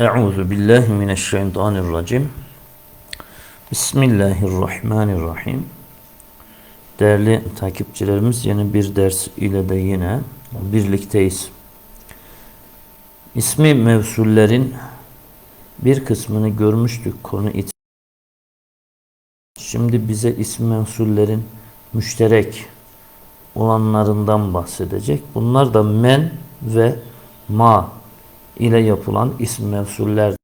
Euzu billahi mineşşeytanirracim. Bismillahirrahmanirrahim. Değerli takipçilerimiz yeni bir ders ile de yine birlikteyiz. İsmi mevsullerin bir kısmını görmüştük konu it. Şimdi bize isim mevsullerin müşterek olanlarından bahsedecek. Bunlar da men ve ma ile yapılan isim mevsuller.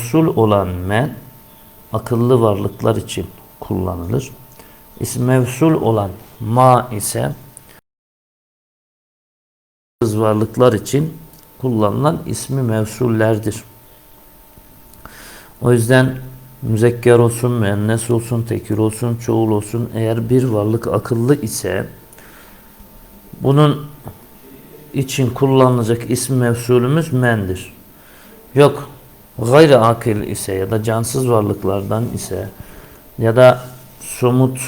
Mevsul olan men akıllı varlıklar için kullanılır. İsim mevsul olan ma ise varlıklar için kullanılan ismi mevsullerdir. O yüzden müzekker olsun, müennes olsun, tekir olsun, çoğul olsun eğer bir varlık akıllı ise bunun için kullanılacak isim mevsulümüz mendir. Yok gayri akil ise ya da cansız varlıklardan ise ya da somut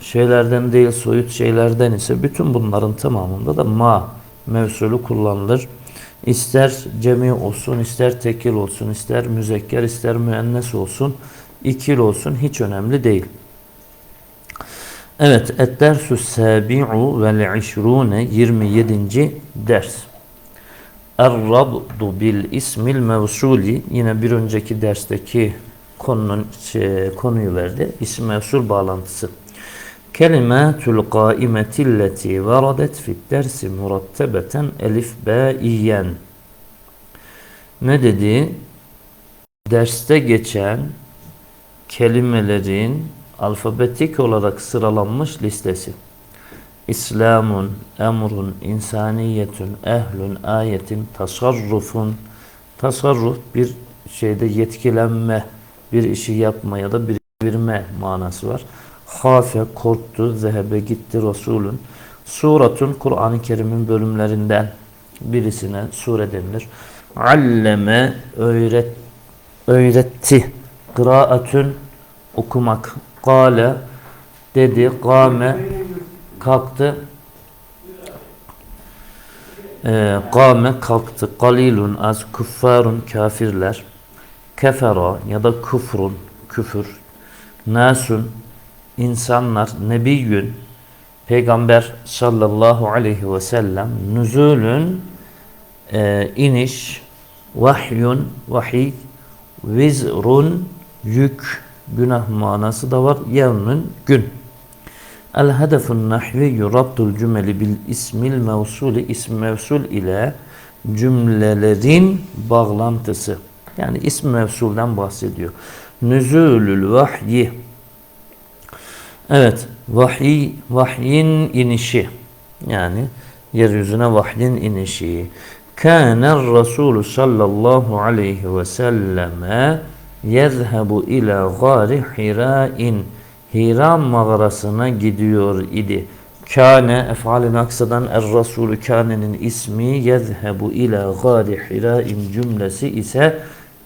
şeylerden değil soyut şeylerden ise bütün bunların tamamında da ma mevsulü kullanılır. İster cemi olsun, ister tekil olsun, ister müzekker, ister müennes olsun, ikil olsun hiç önemli değil. Evet, et-dersu sabi'u vel işrune 27. ders. Er-rabdu bil ismil mevsuli yine bir önceki dersteki konunun şey, konuyu verdi. İsim mevsul bağlantısı. Kelimatul qaimetilleti varadet fit dersi murattebeten elif baiyen. Ne dedi? Derste geçen kelimelerin alfabetik olarak sıralanmış listesi. İslamun, emrun, insaniyetun, ehlun, ayetin, tasarrufun. Tasarruf bir şeyde yetkilenme, bir işi yapma ya da bir verme manası var. Hafe, korktu, zehebe, gitti, Resulün. Suratun, Kur'an-ı Kerim'in bölümlerinden birisine sure denilir. Alleme, öğret, öğretti. Kıraatün, okumak. Kale, dedi. Kame, kalktı. Ee, kame, kalktı. Kalilun, az. Kuffarun, kafirler. Kefera ya da kufrun, küfür. Nasun, insanlar. Nebiyyün, Peygamber sallallahu aleyhi ve sellem. Nüzulün, e, iniş. Vahyun, vahiy. Vizrun, yük günah manası da var. Yevmün gün. El hedefun nahviyyu rabdul cümeli bil ismil mevsuli ism mevsul ile cümlelerin bağlantısı. Yani ism mevsulden bahsediyor. Nüzulül vahyi. Evet, vahiy, vahyin inişi. Yani yeryüzüne vahyin inişi. Kâner Resulü sallallahu aleyhi ve selleme yezhebu ila gari hira'in Hira mağarasına gidiyor idi. Kâne efalin aksadan er Resulü kânenin ismi yezhebu ila gari hira'in cümlesi ise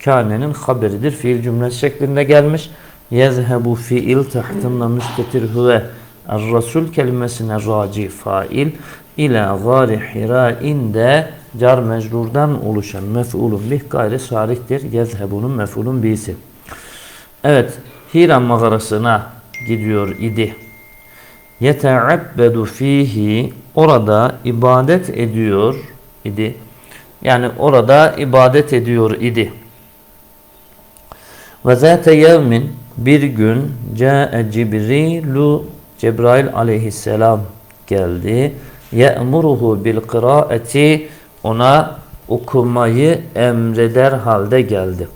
kânenin haberidir. Fiil cümlesi şeklinde gelmiş. Yezhebu fiil tahtında müstetir huve er Resul kelimesine raci fail ila gari hira'in de car mecrurdan oluşan mef'ulun bih gayri sarihtir. Yezhebunun mef'ulun bisi. Evet, Hira mağarasına gidiyor idi. Yete'abbedu fihi orada ibadet ediyor idi. Yani orada ibadet ediyor idi. Ve zâte yevmin bir gün câe Cibrilu Cebrail aleyhisselam geldi. Ye'muruhu bil kıraati ona okumayı emreder halde geldi.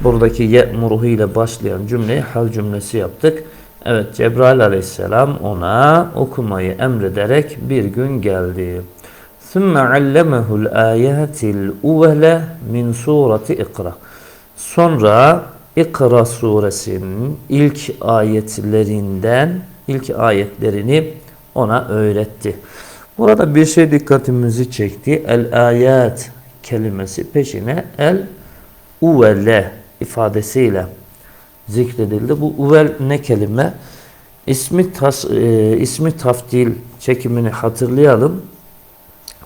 Buradaki ye'muruhu ile başlayan cümleyi hal cümlesi yaptık. Evet Cebrail aleyhisselam ona okumayı emrederek bir gün geldi. ثُمَّ عَلَّمَهُ الْآيَاتِ الْاُوَلَ min surati İkra. Sonra İkra suresinin ilk ayetlerinden ilk ayetlerini ona öğretti. Burada bir şey dikkatimizi çekti. El ayat kelimesi peşine el uvele ifadesiyle zikredildi. Bu uvel ne kelime? İsmi, tas, e, ismi taftil çekimini hatırlayalım.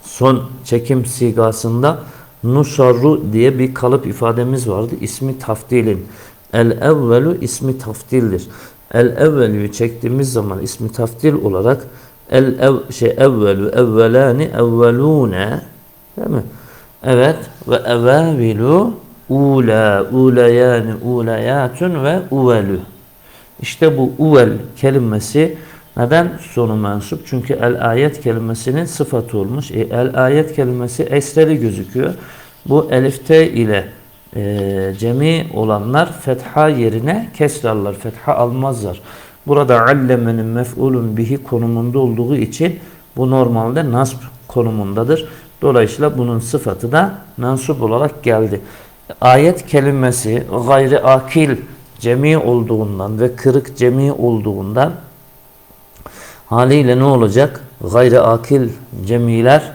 Son çekim sigasında nusarru diye bir kalıp ifademiz vardı. İsmi tafdilin. El evvelu ismi tafdildir. El evvelü çektiğimiz zaman ismi tafdil olarak el ev, şey evvelu evvelani evvelune değil mi? Evet ve evavilu ula ulayani ulayatun ve uvelü. İşte bu uvel kelimesi neden sonu mensup? Çünkü el ayet kelimesinin sıfatı olmuş. E, el ayet kelimesi esreli gözüküyor. Bu elifte ile e, cemi olanlar fetha yerine kesrarlar. Fetha almazlar. Burada allemenin mef'ulun bihi konumunda olduğu için bu normalde nasb konumundadır. Dolayısıyla bunun sıfatı da mensup olarak geldi. Ayet kelimesi gayri akil cemi olduğundan ve kırık cemi olduğundan haliyle ne olacak? Gayri akil cemiler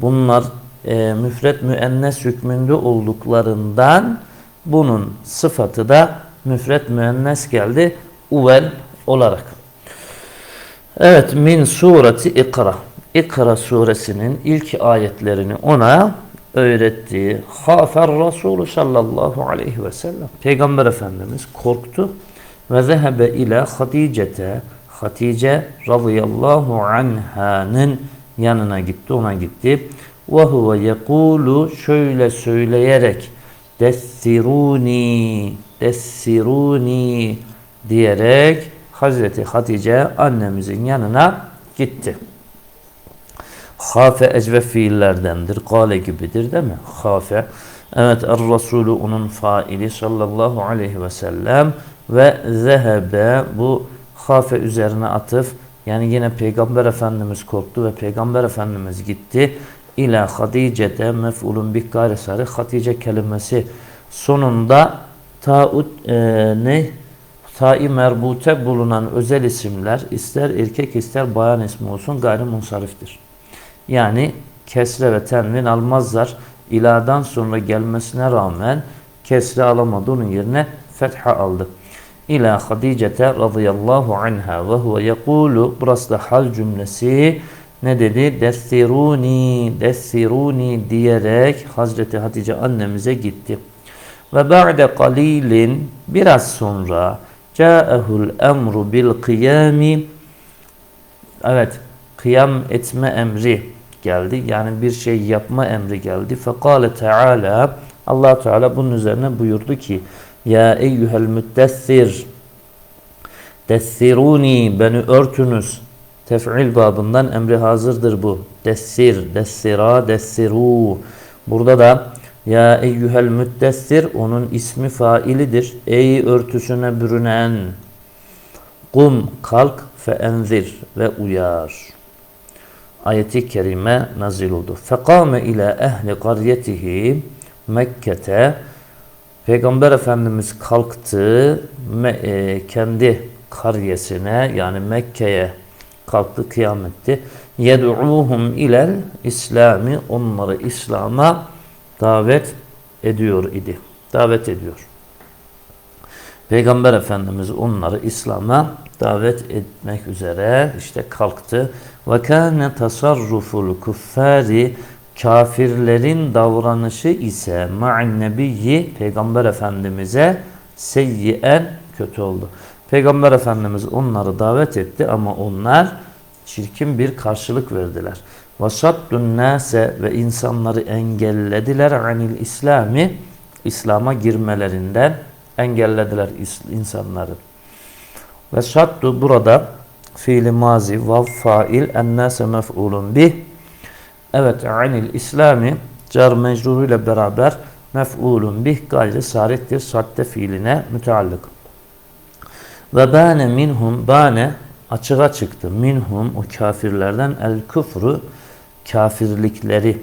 bunlar e, müfret müennes hükmünde olduklarından bunun sıfatı da müfret müennes geldi uvel olarak. Evet min sureti ikra. İkra suresinin ilk ayetlerini ona öğrettiği Hafer Resulü sallallahu aleyhi ve sellem. Peygamber Efendimiz korktu ve zehebe ile Hatice'te Hatice radıyallahu anha'nın yanına gitti, ona gitti. Ve huve yekulu şöyle söyleyerek dessiruni dessiruni diyerek Hazreti Hatice annemizin yanına gitti. Hafe ecve fiillerdendir. Kale gibidir değil mi? Hafe. Evet er Resulü onun faili sallallahu aleyhi ve sellem ve zehebe bu hafe üzerine atıf yani yine Peygamber Efendimiz korktu ve Peygamber Efendimiz gitti. İla Hatice'de mef'ulun garesarı Hatice kelimesi sonunda taut e, ne tai merbute bulunan özel isimler ister erkek ister bayan ismi olsun gayrimunsariftir. Yani kesre ve tenvin almazlar. İladan sonra gelmesine rağmen kesre alamadı. Onun yerine fetha aldı. İla Hadicete radıyallahu anha ve huve yekulu burası da hal cümlesi ne dedi? Dessiruni, dessiruni diyerek Hazreti Hatice annemize gitti. Ve ba'de kalilin biraz sonra ca'ehul emru bil kıyami evet kıyam etme emri geldi. Yani bir şey yapma emri geldi. Fekale Teala Allah Teala bunun üzerine buyurdu ki Ya eyyuhel müddessir Dessiruni beni örtünüz. Tef'il babından emri hazırdır bu. Dessir, dessira, dessiru. Burada da ya eyyuhel müddessir onun ismi failidir. Ey örtüsüne bürünen. Kum kalk fe enzir ve uyar ayeti kerime nazil oldu. Fekame ile ehli qaryetihi Mekke'te Peygamber Efendimiz kalktı e, kendi karyesine yani Mekke'ye kalktı kıyametti. Yed'uhum ilel İslami onları İslam'a davet ediyor idi. Davet ediyor. Peygamber Efendimiz onları İslam'a davet etmek üzere işte kalktı. Ve kâne tasarruful kuffari kafirlerin davranışı ise ma'an nebiyyi Peygamber Efendimiz'e seyyiyen kötü oldu. Peygamber Efendimiz onları davet etti ama onlar çirkin bir karşılık verdiler. Vasaddun nase ve insanları engellediler anil İslami İslam'a girmelerinden engellediler insanları. Ve burada fiili mazi vav fail ennase mef'ulun bih. Evet anil İslami car mecruru ile beraber mef'ulun bih gayri sarittir sadde fiiline müteallık. Ve bane minhum bane açığa çıktı. Minhum o kafirlerden el küfrü kafirlikleri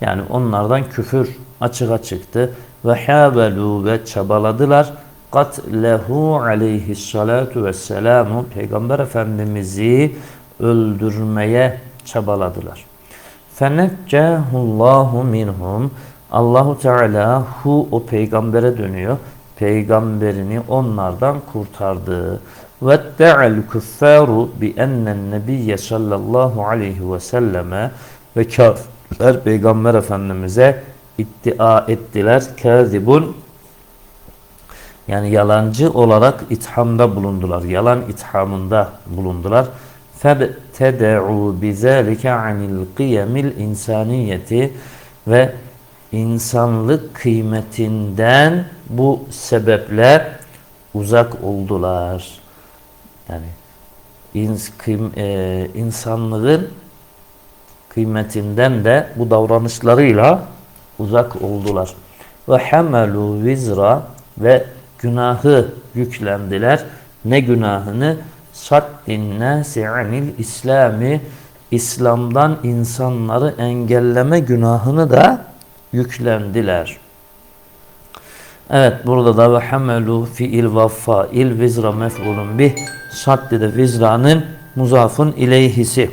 yani onlardan küfür açığa çıktı. Ve havelu ve çabaladılar katlehu aleyhissalatu vesselamu Peygamber Efendimiz'i öldürmeye çabaladılar. Feneccahullahu minhum Allahu Teala hu o peygambere dönüyor. Peygamberini onlardan kurtardı. Ve te'al kuffaru bi ennen nebiyye sallallahu aleyhi ve selleme ve kafirler peygamber efendimize iddia ettiler. Kazibun yani yalancı olarak ithamda bulundular. Yalan ithamında bulundular. فَبْتَدَعُوا بِذَٰلِكَ عَنِ الْقِيَمِ الْاِنْسَانِيَّةِ Ve insanlık kıymetinden bu sebeple uzak oldular. Yani ins, kıym, e, insanlığın kıymetinden de bu davranışlarıyla uzak oldular. Ve hamelu vizra ve günahı yüklendiler. Ne günahını? Saddin nasi anil İslami İslam'dan insanları engelleme günahını da yüklendiler. Evet burada da ve hamelu fiil vaffa il vizra mef'ulun bih saddi de vizranın muzafun ileyhisi.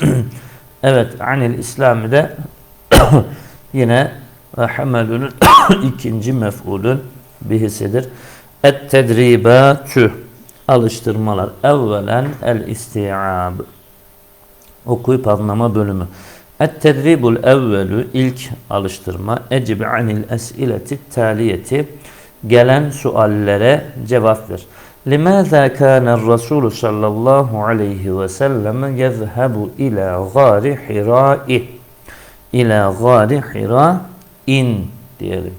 evet anil İslami de yine ve hamelunun ikinci mef'ulün bihisidir. Et tedribatü alıştırmalar. Evvelen el isti'ab. Okuyup anlama bölümü. Et tedribul evvelü ilk alıştırma. Ecib anil esileti taliyeti Gelen suallere cevap ver. لماذا كان الرسول صلى الله عليه وسلم يذهب إلى غار حراء إلى غار حراء in diyelim.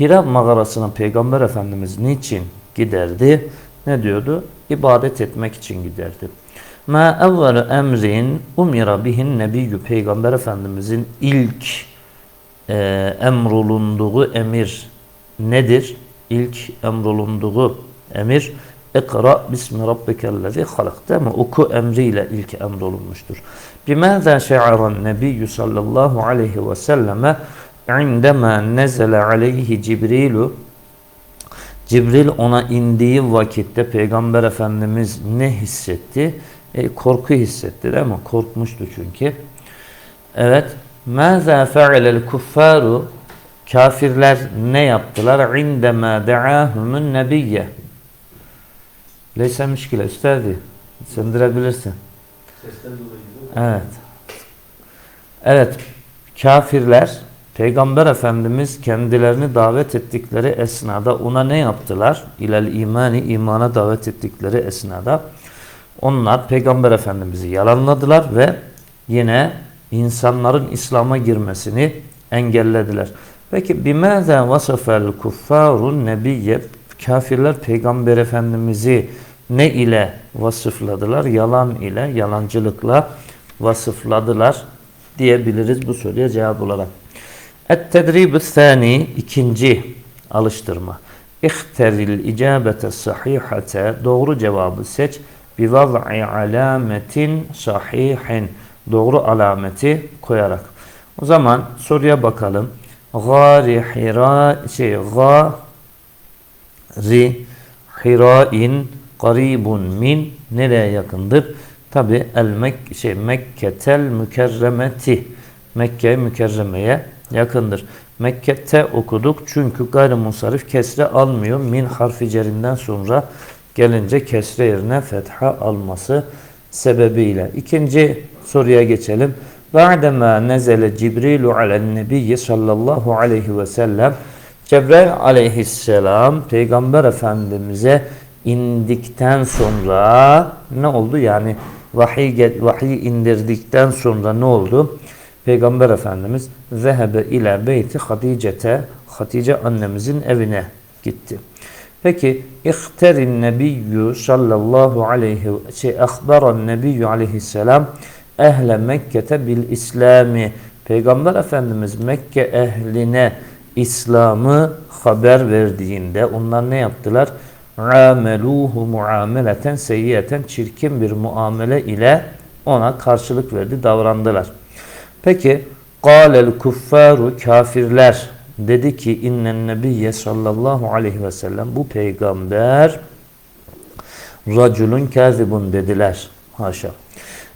Hira mağarasına Peygamber Efendimiz niçin giderdi? Ne diyordu? İbadet etmek için giderdi. Ma evvelu emrin umira bihin nebiyyü Peygamber Efendimizin ilk e, emrolunduğu emir nedir? İlk emrolunduğu emir İkra bismi rabbikellezi halak değil mi? Oku emriyle ilk emrolunmuştur. Bimâzâ şe'aran nebiyyü sallallahu aleyhi ve selleme indema nezele aleyhi Cibrilu Cibril ona indiği vakitte Peygamber Efendimiz ne hissetti? E, korku hissetti değil mi? Korkmuştu çünkü. Evet. Mâzâ fe'alel kuffaru Kafirler ne yaptılar? İndemâ de'âhumun nebiyye Leyse müşkile üstadi. Söndürebilirsin. Evet. Evet. Kafirler Peygamber Efendimiz kendilerini davet ettikleri esnada ona ne yaptılar? İlel imani imana davet ettikleri esnada onlar Peygamber Efendimiz'i yalanladılar ve yine insanların İslam'a girmesini engellediler. Peki bimâzâ vasafel kuffarun nebiyye kafirler Peygamber Efendimiz'i ne ile vasıfladılar? Yalan ile, yalancılıkla vasıfladılar diyebiliriz bu soruya cevap olarak. Et-tedrib sani ikinci alıştırma. İhteril icabete sahihate doğru cevabı seç. Bi vaz'i alametin sahihin doğru alameti koyarak. O zaman soruya bakalım. Gari hira şey gari hirain qaribun min nereye yakındır? Tabi el Mek şey Mekketel mükerremeti Mekke mükerremeye yakındır. Mekke'te okuduk çünkü gayrimusarif kesre almıyor. Min harfi cerinden sonra gelince kesre yerine fetha alması sebebiyle. İkinci soruya geçelim. Ba'dema nezele Cibrilu alen nebiyyi sallallahu aleyhi ve sellem Cebrail aleyhisselam Peygamber Efendimiz'e indikten sonra ne oldu? Yani vahiy, vahiy indirdikten sonra ne oldu? Peygamber Efendimiz zehebe ile beyti Hatice'te Hatice annemizin evine gitti. Peki ihterin nebiyyü sallallahu aleyhi şey ahbaran nebiyyü aleyhisselam ehle Mekke'te bil İslami. Peygamber Efendimiz Mekke ehline İslam'ı haber verdiğinde onlar ne yaptılar? Ameluhu muameleten seyyiyeten çirkin bir muamele ile ona karşılık verdi, davrandılar. Peki Kâlel kuffaru kafirler dedi ki innen nebiyye sallallahu aleyhi ve sellem bu peygamber raculun kazibun dediler. Haşa.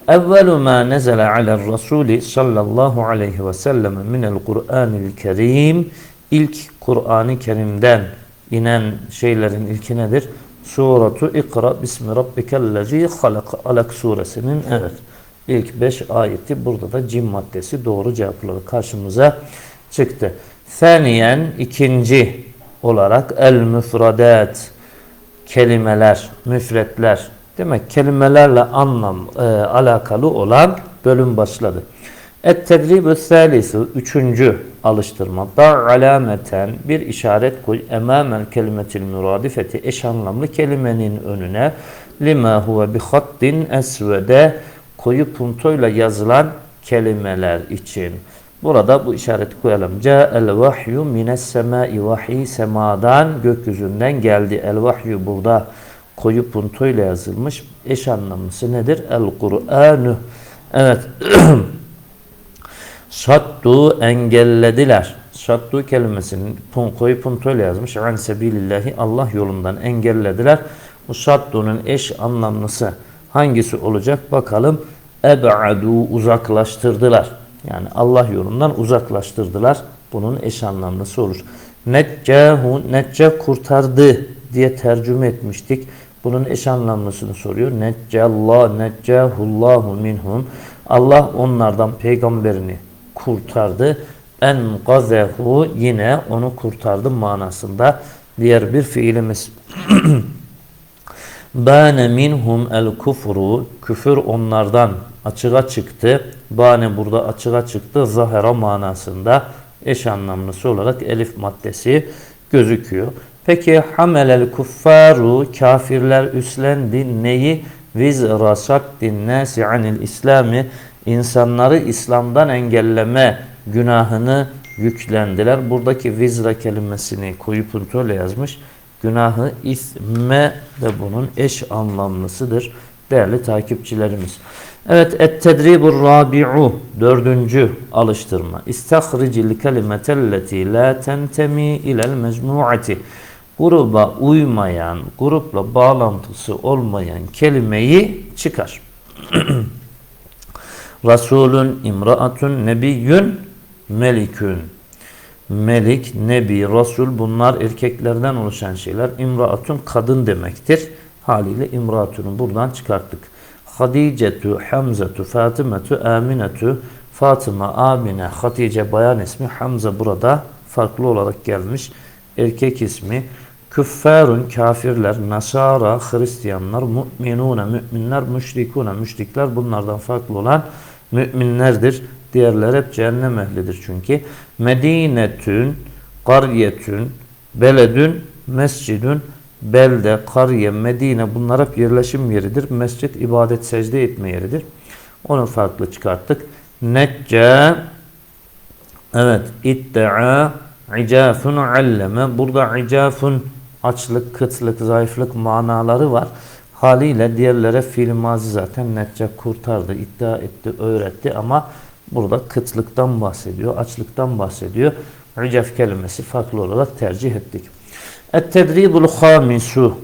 Evvelu ma nezele alel rasuli sallallahu aleyhi ve sellem minel Kur'anil kerim ilk Kur'an-ı Kerim'den inen şeylerin ilki nedir? Suratu İkra bismi rabbikellezi halak alak suresinin evet ilk beş ayeti burada da cim maddesi doğru cevapları karşımıza çıktı. Saniyen ikinci olarak el müfradat kelimeler, müfretler. Demek kelimelerle anlam e, alakalı olan bölüm başladı. Et-tedribü thalisu üçüncü alıştırma. Da alameten bir işaret koy emamel kelimetil müradifeti eş anlamlı kelimenin önüne lima huve bi hattin esvede koyu puntoyla yazılan kelimeler için. Burada bu işareti koyalım. Ca'el vahyu mines semai vahiy semadan gökyüzünden geldi. El vahyu burada koyu puntoyla yazılmış. Eş anlamlısı nedir? El Kur'anu. Evet. Sattu engellediler. Sattu kelimesinin pun, koyu puntoyla yazmış. An sebilillahi Allah yolundan engellediler. Bu sattu'nun eş anlamlısı hangisi olacak? Bakalım. Eb'adu uzaklaştırdılar. Yani Allah yolundan uzaklaştırdılar. Bunun eş anlamlısı olur. Neccahu, necca kurtardı diye tercüme etmiştik. Bunun eş anlamlısını soruyor. Neccallah, neccahullahu minhum. Allah onlardan peygamberini kurtardı. En gazehu yine onu kurtardı manasında diğer bir fiilimiz. Bane minhum el kufru küfür onlardan açığa çıktı. Bane burada açığa çıktı. Zahera manasında eş anlamlısı olarak elif maddesi gözüküyor. Peki hamelel kuffaru kafirler üstlendi neyi? Vizra saddin nasi anil islami insanları İslam'dan engelleme günahını yüklendiler. Buradaki vizra kelimesini koyu puntoyla yazmış. Günahı isme de bunun eş anlamlısıdır. Değerli takipçilerimiz. Evet, et-tedribur rabi'u dördüncü alıştırma. İstahricil kelimetelleti la tentemi ilel mecmuati. Gruba uymayan, grupla bağlantısı olmayan kelimeyi çıkar. Rasulun, imraatun, nebiyyün, melikün. Melik, nebi, rasul bunlar erkeklerden oluşan şeyler. İmraatun kadın demektir. Haliyle imraatunu buradan çıkarttık. Hadicetu, Hamzatu, Fatimetu, Aminetu, Fatıma, Amine, Hatice bayan ismi, Hamza burada farklı olarak gelmiş. Erkek ismi, Küffarun, kafirler, Nasara, Hristiyanlar, Müminune, müminler, müşrikune, müşrikler bunlardan farklı olan müminlerdir. Diğerler hep cehennem ehlidir çünkü. Medinetün, Karyetün, Beledün, Mescidün, Belde, Kariye, Medine bunlar hep yerleşim yeridir. Mescid ibadet secde etme yeridir. Onu farklı çıkarttık. Necce Evet. İddia icafun alleme. Burada icafun açlık, kıtlık, zayıflık manaları var. Haliyle diğerlere fiil mazi zaten netçe kurtardı, iddia etti, öğretti ama burada kıtlıktan bahsediyor, açlıktan bahsediyor. İcaf kelimesi farklı olarak tercih ettik. Et-tedribul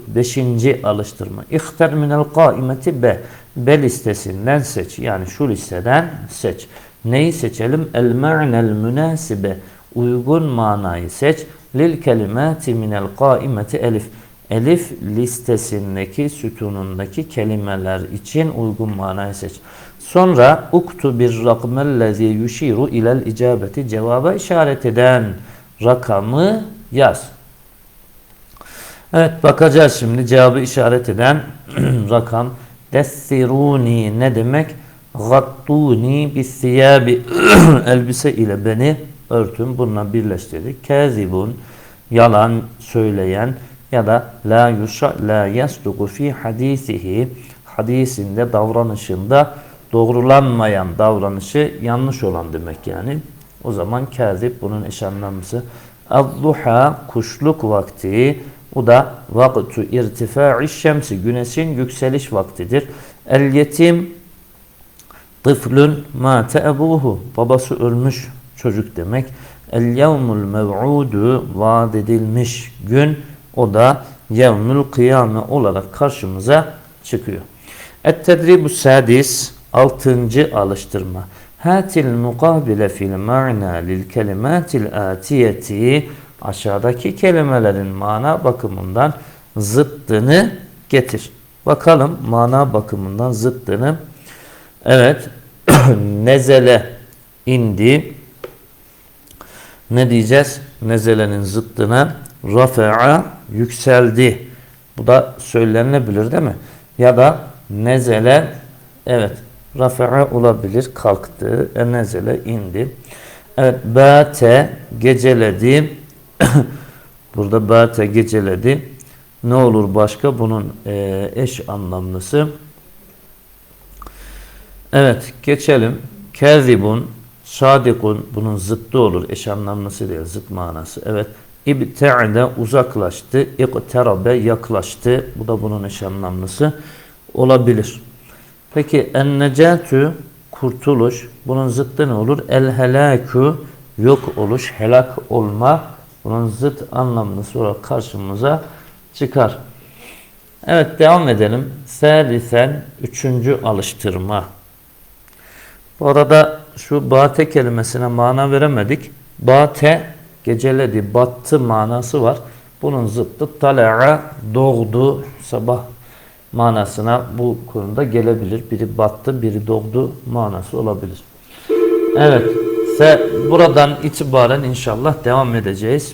beşinci alıştırma. İhtar minel kaimeti be. B listesinden seç. Yani şu listeden seç. Neyi seçelim? El ma'nel. Uygun manayı seç. Lil kelimati minel kaimeti elif. Elif listesindeki sütunundaki kelimeler için uygun manayı seç. Sonra uktu bir rakmellezi yushiru ilel icabeti cevaba işaret eden rakamı yaz. Evet bakacağız şimdi cevabı işaret eden rakam. Dessiruni ne demek? Gattuni bis siyabi elbise ile beni örtün. Bununla birleştirdik. Kazibun yalan söyleyen ya da la yusha la yasduku fi hadisihi hadisinde davranışında doğrulanmayan davranışı yanlış olan demek yani. O zaman kazib bunun eş anlamlısı. Az-duha kuşluk vakti o da vaktu irtifa'i şemsi güneşin yükseliş vaktidir. El yetim tıflun mate ebuhu babası ölmüş çocuk demek. El yevmul mev'udu vaat edilmiş gün o da yevmül kıyame olarak karşımıza çıkıyor. Et-tedribu sadis altıncı alıştırma. Hatil mukabile fil ma'na lil kelimatil atiyeti aşağıdaki kelimelerin mana bakımından zıttını getir. Bakalım mana bakımından zıttını. Evet. Nezele indi. Ne diyeceğiz? Nezelenin zıttına rafa'a yükseldi. Bu da söylenebilir değil mi? Ya da nezele evet rafa'a olabilir kalktı. E, nezele indi. Evet bate geceledi. Burada bate geceledi. Ne olur başka? Bunun e, eş anlamlısı. Evet geçelim. Kezibun, sadikun bunun zıttı olur. Eş anlamlısı değil zıt manası. Evet. İbte'de uzaklaştı. İqterabe yaklaştı. Bu da bunun eş anlamlısı olabilir. Peki en-necatü kurtuluş. Bunun zıttı ne olur? El-helâkü yok oluş, helak olma. Bunun zıt anlamlısı olarak karşımıza çıkar. Evet devam edelim. Selisen üçüncü alıştırma. Bu arada şu bate kelimesine mana veremedik. Bate geceledi, battı manası var. Bunun zıttı tala'a doğdu, sabah manasına bu konuda gelebilir. Biri battı, biri doğdu manası olabilir. Evet, ve buradan itibaren inşallah devam edeceğiz.